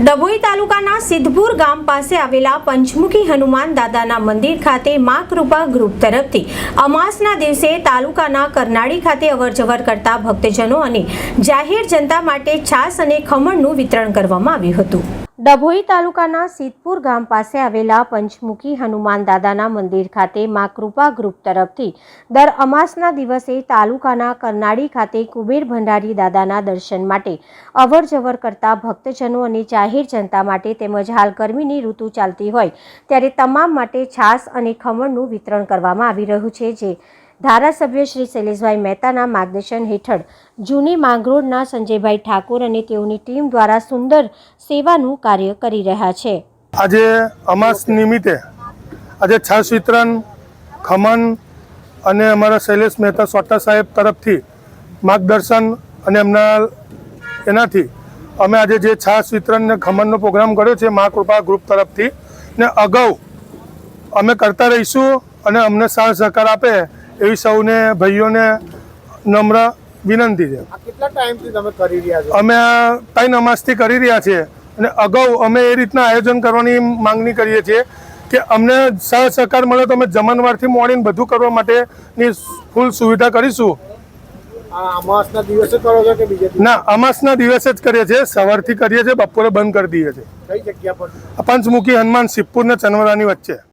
ડભોઈ તાલુકાના સિદ્ધપુર ગામ પાસે આવેલા પંચમુખી હનુમાન દાદાના મંદિર ખાતે મા કૃપા ગ્રુપ તરફથી અમાસના દિવસે તાલુકાના કરનાળી ખાતે અવરજવર કરતા ભક્તજનો અને જાહેર જનતા માટે છાસ અને ખમણનું વિતરણ કરવામાં આવ્યું હતું. ડભોઈ તાલુકાના સિદ્ધપુર ગામ પાસે આવેલા પંચમુખી હનુમાન દાદાના મંદિર ખાતે મા કૃપા ગ્રુપ તરફથી દર અમાસના દિવસે તાલુકાના કરનાળી ખાતે કુબેર ભંડારી દાદાના દર્શન માટે અવર જવર કરતા ભક્તજનો અને જાહેર જનતા માટે તેમજ હાલ ગરમીની ઋતુ ચાલતી હોય ત્યારે તમામ માટે છાસ અને ખમણનું વિતરણ કરવામાં આવી રહ્યું છે, જે ધારાસભ્ય શ્રી શૈલેષભાઈ મહેતાના માર્ગદર્શન હેઠળ જૂની માંગરોળના સંજયભાઈ ઠાકોર અને તેઓની ટીમ દ્વારા સુંદર સેવાનું કાર્ય કરી રહ્યા છે. આજે અમાસ નિમિત્તે આજે છાશ વિતરણ, ખમણ અને અમારા શૈલેષ મહેતા સોટા સાહેબ તરફથી માર્ગદર્શન અને એમના એનાથી અમે આજે જે છાશ વિતરણ ને ખમણનો પ્રોગ્રામ કર્યો છે મા કૃપા ગ્રુપ તરફથી ને અગાઉ અમે કરતા રહીશું અને અમને સાથ સહકાર આપે એવી સૌને ભાઈઓને નમ્ર વિનંતી છે. કેટલા ટાઈમથી તમે કરી રહ્યા છો? અમે આ ત્રણ અમાસથી કરી રહ્યા છીએ અને અગાઉ અમે એ રીતના આયોજન કરવાની માંગણી કરીએ છીએ કે અમને સહ સહકાર મળે તો અમે જમણવારથી મોડીને બધું કરવા માટેની ફૂલ સુવિધા કરીશું. આ અમાસના દિવસે કરો છો કે બીજે ના અમાસના દિવસે જ કરીએ છીએ. સવારથી કરીએ છીએ બપોરે બંધ કરી દઈએ છીએ. કઈ જગ્યા પર? પંચમુખી હનુમાન સિદ્ધપુર ને ચનવરાની વચ્ચે.